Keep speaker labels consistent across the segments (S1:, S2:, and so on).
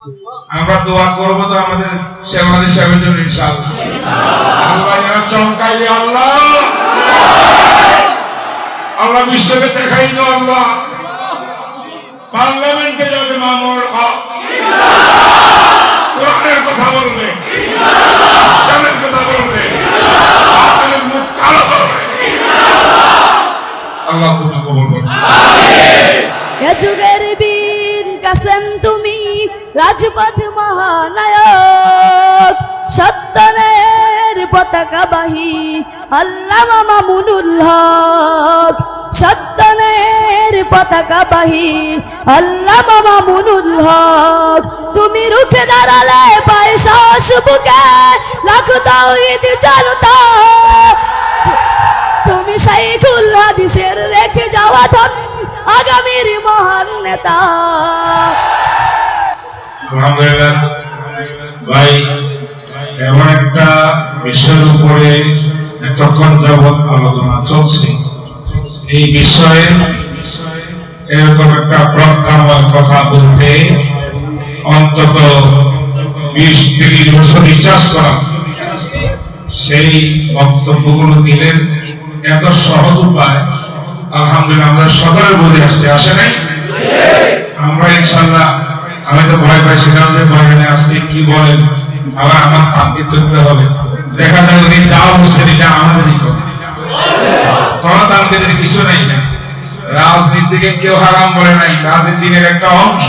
S1: আমরা দোয়া করব তো আমাদের শেখবাদী সাহেবের জন্য, ইনশাআল্লাহ। আল্লাহ চমকাই আল্লাহ। আল্লাহ বিশ্বকে দেখাই দাও আল্লাহ। পার্লামেন্টে যাবে মামুর হক কোরআনের কথা বলবে, ইসলামের কথা বলবে আপনাদের আল্লাহ তুমি কবল করবে
S2: এ যুগের বীর কাসেম তুমি। রাজপথ মহানায়ক, সত্তরের পতাকা বাহি আল্লাহ মামুনুল হক। পতাকা বাহি আল্লাহ মামুনুল হক। তুমি রুখে দাঁড়ালে পায়ে বুকে, লাখ তাওহীদ জনতা। তুমি শাইখুল হাদিসের রেখে যাওয়া আগামীর মহান নেতা।
S1: এমন একটা বিষয়ের উপরে এতক্ষণ আলোচনা চলছে। এই বিষয়ে এরকম একটা প্রজ্ঞাময় কথা বলতে অন্তত বিশ তিরিশ বছর রিচার্জ করা। সেই বক্তব্যগুলো দিলেন এত সহজ উপায়। আলহামদুলিল্লাহ, আমরা সকলের বুঝে আসছে, আসে নাই? আমরা ইনশাল্লাহ আমি তো ভয় পাইছিলাম যে বয়ানে আজকে কি বলেন? আবার আমার তাম্পিক করতে হবে। দেখা যায় উনি যা বলছেন এটা আমাদেরই কোন তান্ত্রিকের কিছু নেই। না রাজনীতিকে কেউ হারাম বলে নাই। রাজনীতি দিনের একটা অংশ।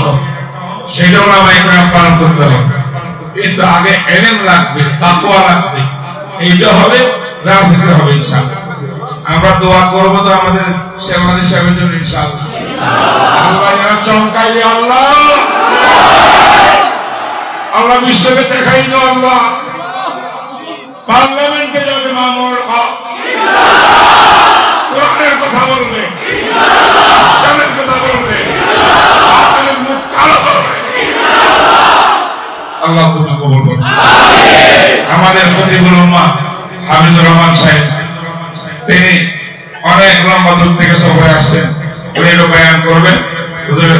S1: সেটাও আমরা পালন করতে হবে। কিন্তু আগে এলেম লাগবে তাকুয়া লাগবে। এইটা হবে, রাজনীতি হবে, ইনশাআল্লাহ। আমরা দোয়া করব তো আমাদের শেখবাদী সাহেবের জন্য, ইনশাআল্লাহ। আল্লাহ যেন চমকাই আল্লাহ। আল্লাহ বিশ্বকে দেখাই দাও আল্লাহ। পার্লামেন্টে যাবে মামুর কোরআনের কথা বলবে। করবে। আমাদের রহমান সাহেব অনেক লম্বা দূর থেকে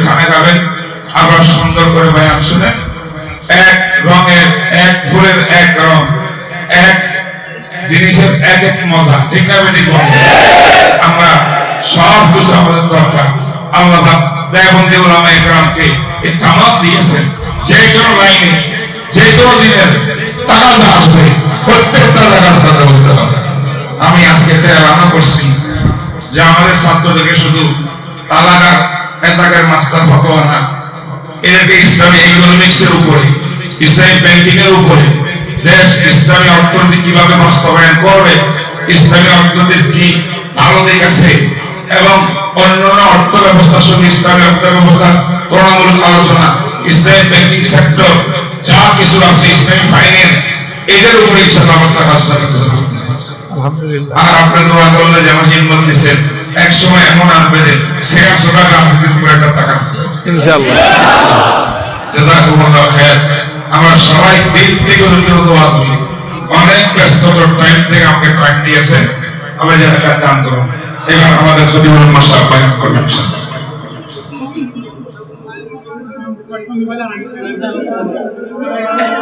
S1: খানে খাবেন সুন্দর করে বয়ান শুনে এক রঙের এক ফুলের এক রং এক জিনিসের এক এক মজা ঠিক না বেঠিক আমরা সব কিছু আমাদের দরকার। আল্লাহ দেবন্দী ওলামা একরামকে এই কামাল দিয়েছেন। যে কোনো লাইনে যে কোনো দিনের তাগাদা আসবে, প্রত্যেকটা জায়গার কথা বলতে হবে। আমি আজকে এটা এলানো করছি যে আমাদের ছাত্রদেরকে শুধু তালাকার এলাকার মাস্টার ভগবান না, এদেরকে ইসলামী ইকোনমিক্স এর উপরে, ইসলামী ব্যাংকিং এর উপরে, দেশ ইসলামী অর্থনীতি কীভাবে বাস্তবায়ন করবে ইসলামী অর্থনীতির কি ভালো দিক আছে এবং অন্যান্য অর্থ ব্যবস্থার সঙ্গে ইসলামী অর্থ ব্যবস্থার তুলনামূলক আলোচনা ইসলামী ব্যাংকিং সেক্টর যা কিছু আছে ইসলামী ফাইন্যান্স এদের উপরে ইনশাআল্লাহ আমরা আর আপনার দোয়া করলে যেমন হিম্মত দিচ্ছেন এক সময় এমন আসবে যে সে একশো রাজনীতির উপরে একটা টাকা
S3: ইনশাআল্লাহ।
S1: খায়ের আমরা সবাই দিন থেকে দোয়া করি। অনেক ব্যস্ত টাইম থেকে আমাকে টাইম দিয়েছেন আমরা যারা খায় দান করুন এবার আমাদের সদিবুল মাসা বয়ান করবেন ইনশাআল্লাহ।